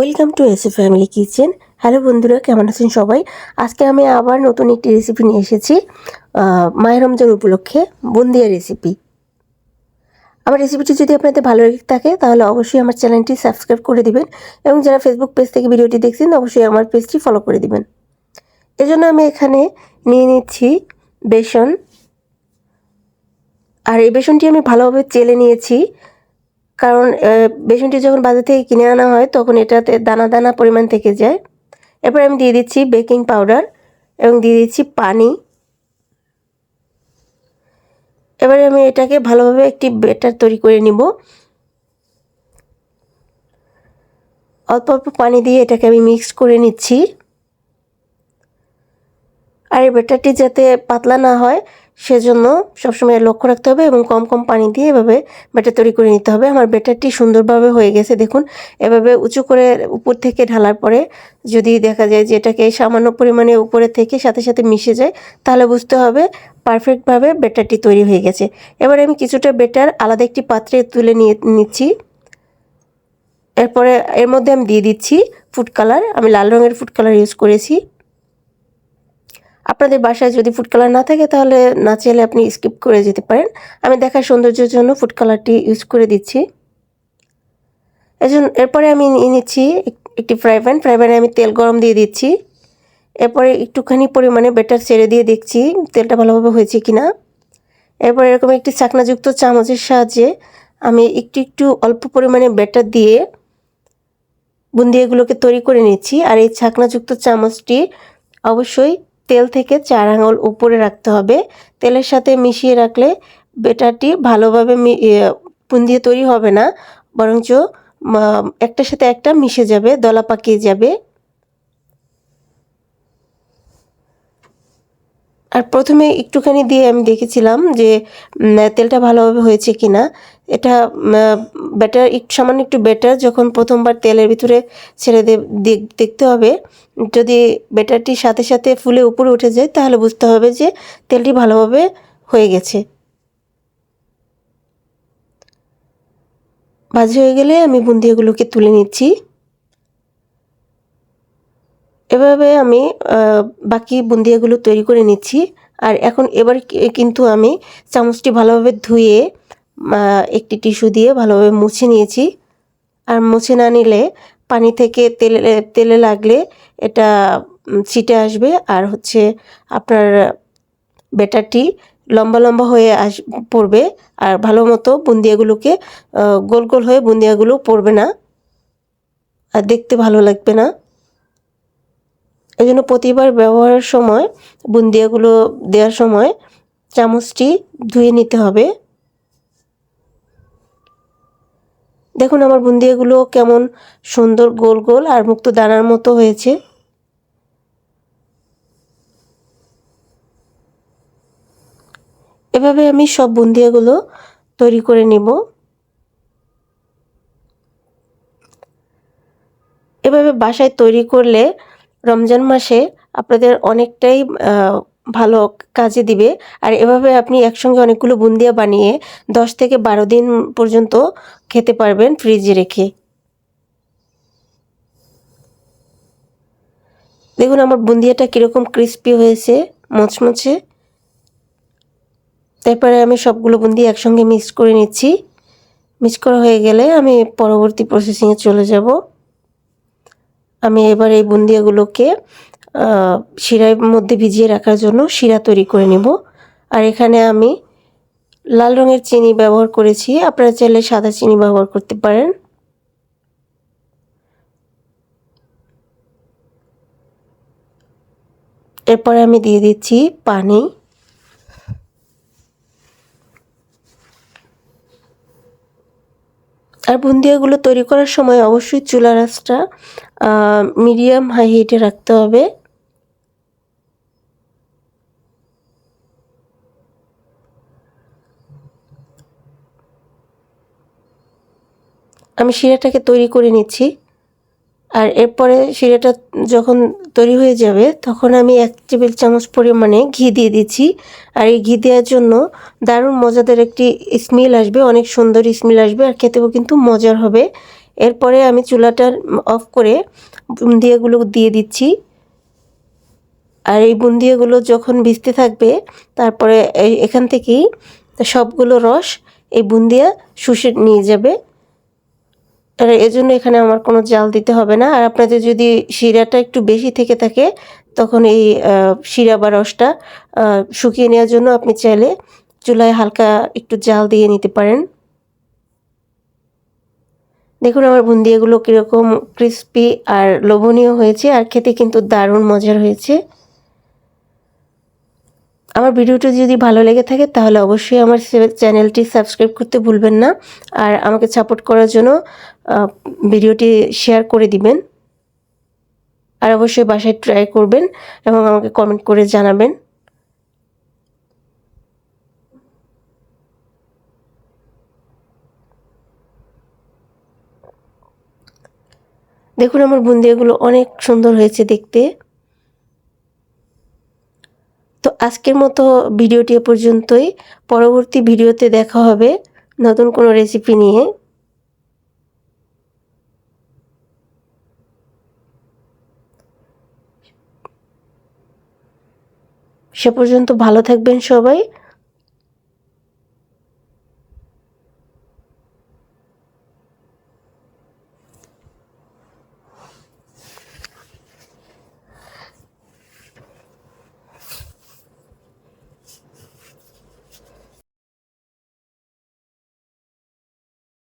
Welcome to AC family kitchen. Hello বন্ধুরা, কেমন আছেন সবাই? আজকে আমি আবার নতুন একটি রেসিপি নিয়ে এসেছি মায়ের রমজান উপলক্ষে বন্দিয়া রেসিপি আমার রেসিপিটি যদি আপনাদের ভালো লেগে থাকে, তাহলে অবশ্যই আমার চ্যানেলটি সাবস্ক্রাইব করে দিবেন এবং যারা ফেসবুক পেজ থেকে ভিডিওটি দেখছেন, অবশ্যই আমার পেজটি ফলো করে দিবেন। এজন্য আমি এখানে নিয়ে নিচ্ছি বেসন। আর এই বেসনটি আমি ভালোভাবে চেলে নিয়েছি। কারণ বেসনটি যখন বাজার থেকে কিনে আনা হয়, তখন এটাতে দানা দানা পরিমাণ থেকে যায়। এরপর আমি দিয়ে দিচ্ছি বেকিং পাউডার এবং দিয়ে দিচ্ছি পানি। এবারে আমি এটাকে ভালোভাবে একটি বেটার তৈরি করে নিব। অল্প অল্প পানি দিয়ে এটাকে আমি মিক্স করে নিচ্ছি। আর এই বেটারটি যাতে পাতলা না হয় সেজন্য সবসময় লক্ষ্য রাখতে হবে এবং কম কম পানি দিয়ে এভাবে ব্যাটার তৈরি করে নিতে হবে। আমার ব্যাটারটি সুন্দরভাবে হয়ে গেছে, দেখুন। এভাবে উঁচু করে উপর থেকে ঢালার পরে যদি দেখা যায় যে এটাকে সামান্য পরিমাণে উপরে থেকে সাথে সাথে মিশে যায়, তাহলে বুঝতে হবে পারফেক্টভাবে ব্যাটারটি তৈরি হয়ে গেছে। এবার আমি কিছুটা ব্যাটার আলাদা একটি পাত্রে তুলে নিয়ে নিচ্ছি। এরপরে এর মধ্যে আমি দিয়ে দিচ্ছি ফুড কালার। আমি লাল রঙের ফুড কালার ইউজ করেছি। আপনাদের বাসায় যদি ফুড কালার না থাকে, তাহলে না চাইলে আপনি স্কিপ করে যেতে পারেন। আমি দেখার সৌন্দর্যের জন্য ফুড কালারটি ইউজ করে দিচ্ছি। এজন্য এরপরে আমি নিচ্ছি একটি ফ্রাই প্যান ফ্রাই প্যানে আমি তেল গরম দিয়ে দিচ্ছি। এরপরে একটুখানি পরিমাণে বেটার ছেড়ে দিয়ে দেখছি তেলটা ভালোভাবে হয়েছে কি না এরপর এরকম একটি চাকনাযুক্ত চামচের সাহায্যে আমি একটু একটু অল্প পরিমাণে বেটার দিয়ে বুন্দিয়াগুলোকে তৈরি করে নিচ্ছি। আর এই ছাকনাযুক্ত চামচটি অবশ্যই তেল থেকে চার আঙুল উপরে রাখতে হবে। তেলের সাথে মিশিয়ে রাখলে বেটারটি ভালোভাবে ইয়ে, তৈরি হবে না। বরঞ্চ একটার সাথে একটা মিশে যাবে দলা পাকিয়ে যাবে। আর প্রথমে একটুখানি দিয়ে আমি দেখেছিলাম যে তেলটা ভালোভাবে হয়েছে কি না এটা ব্যাটার একটু সামান্য একটু বেটার যখন প্রথমবার তেলের ভিতরে ছেড়ে দেখতে হবে। যদি ব্যাটারটি সাথে সাথে ফুলে উপরে উঠে যায়, তাহলে বুঝতে হবে যে তেলটি ভালোভাবে হয়ে গেছে। ভাজি হয়ে গেলে আমি বুন্দিয়াগুলোকে তুলে নিচ্ছি। এভাবে আমি বাকি বুন্দিয়াগুলো তৈরি করে নিচ্ছি। আর এখন এবার কিন্তু আমি চামচটি ভালোভাবে ধুয়ে একটি টিস্যু দিয়ে ভালোভাবে মুছে নিয়েছি। আর মুছে না নিলে পানি থেকে তেলে তেলে লাগলে এটা ছিটে আসবে। আর হচ্ছে আপনার ব্যাটারটি লম্বা লম্বা হয়ে আস, পড়বে। আর ভালো মতো বুন্দিয়াগুলোকে গোল গোল হয়ে বুন্দিয়াগুলো পড়বে না। আর দেখতে ভালো লাগবে না। এই জন্য প্রতিবার ব্যবহারের সময়, বুন্দিয়াগুলো দেওয়ার সময় চামচটি ধুয়ে নিতে হবে। দেখুন আমার বুন্দিয়াগুলো কেমন সুন্দর গোল গোল আর মুক্ত দানার মতো হয়েছে। এভাবে আমি সব বুন্দিয়াগুলো তৈরি করে নেব। এভাবে বাসায় তৈরি করলে রমজান মাসে আপনাদের অনেকটাই ভালো কাজে দিবে। আর এভাবে আপনি একসঙ্গে অনেকগুলো বুন্দিয়া বানিয়ে দশ থেকে বারো দিন পর্যন্ত খেতে পারবেন ফ্রিজে রেখে। দেখুন আমার বুন্দিয়াটা কীরকম ক্রিস্পি হয়েছে, মচমচে। তারপরে আমি সবগুলো বুন্দি একসঙ্গে মিক্স করে নিচ্ছি। মিক্স করা হয়ে গেলে আমি পরবর্তী প্রসেসিংয়ে চলে যাব। আমি এবার এই বুন্দিয়াগুলোকে শিরার মধ্যে ভিজিয়ে রাখার জন্য শিরা তৈরি করে নেব। আর এখানে আমি লাল রঙের চিনি ব্যবহার করেছি। আপনারা চাইলে সাদা চিনি ব্যবহার করতে পারেন। এরপরে আমি দিয়ে দিচ্ছি পানি। আর বুন্দিয়াগুলো তৈরি করার সময় অবশ্যই চুলা রাসটা মিডিয়াম হাই হিটে রাখতে হবে। আমি শিরাটাকে তৈরি করে নিচ্ছি। আর এরপরে শিরাটা যখন তৈরি হয়ে যাবে, তখন আমি এক টেবিল চামচ পরিমাণে ঘি দিয়ে দিচ্ছি। আর এই ঘি দেওয়ার জন্য দারুণ মজাদার একটি স্মেল আসবে, অনেক সুন্দর স্মেল আসবে। আর খেতেও কিন্তু মজার হবে। এরপরে আমি চুলাটা অফ করে বুন্দিয়াগুলো দিয়ে দিচ্ছি। আর এই বুন্দিয়াগুলো যখন ভিজতে থাকবে, তারপরে এখান থেকেই সবগুলো রস এই বুন্দিয়া শুষে নিয়ে যাবে। আর এজন্য এখানে আমার কোনো জাল দিতে হবে না। আর আপনাদের যদি শিরাটা একটু বেশি থেকে থাকে, তখন এই শিরা বা রসটা শুকিয়ে নেওয়ার জন্য আপনি চাইলে চুলায় হালকা একটু জাল দিয়ে নিতে পারেন। দেখুন আমার বুন্দিয়াগুলো কীরকম ক্রিস্পি আর লোভনীয় হয়েছে আর খেতে কিন্তু দারুণ মজার হয়েছে। আমার ভিডিওটি যদি ভালো লেগে থাকে তাহলে অবশ্যই আমার চ্যানেলটি সাবস্ক্রাইব করতে ভুলবেন না আর আমাকে সাপোর্ট করার জন্য ভিডিওটি শেয়ার করে দিবেন। আর অবশ্যই বাসায় ট্রাই করবেন এবং আমাকে কমেন্ট করে জানাবেন। দেখুন আমার বুন্দিয়াগুলো অনেক সুন্দর হয়েছে দেখতে। তো আজকের মতো ভিডিওটি এ পর্যন্তই। পরবর্তী ভিডিওতে দেখা হবে নতুন কোনো রেসিপি নিয়ে। সে পর্যন্ত ভালো থাকবেন সবাই।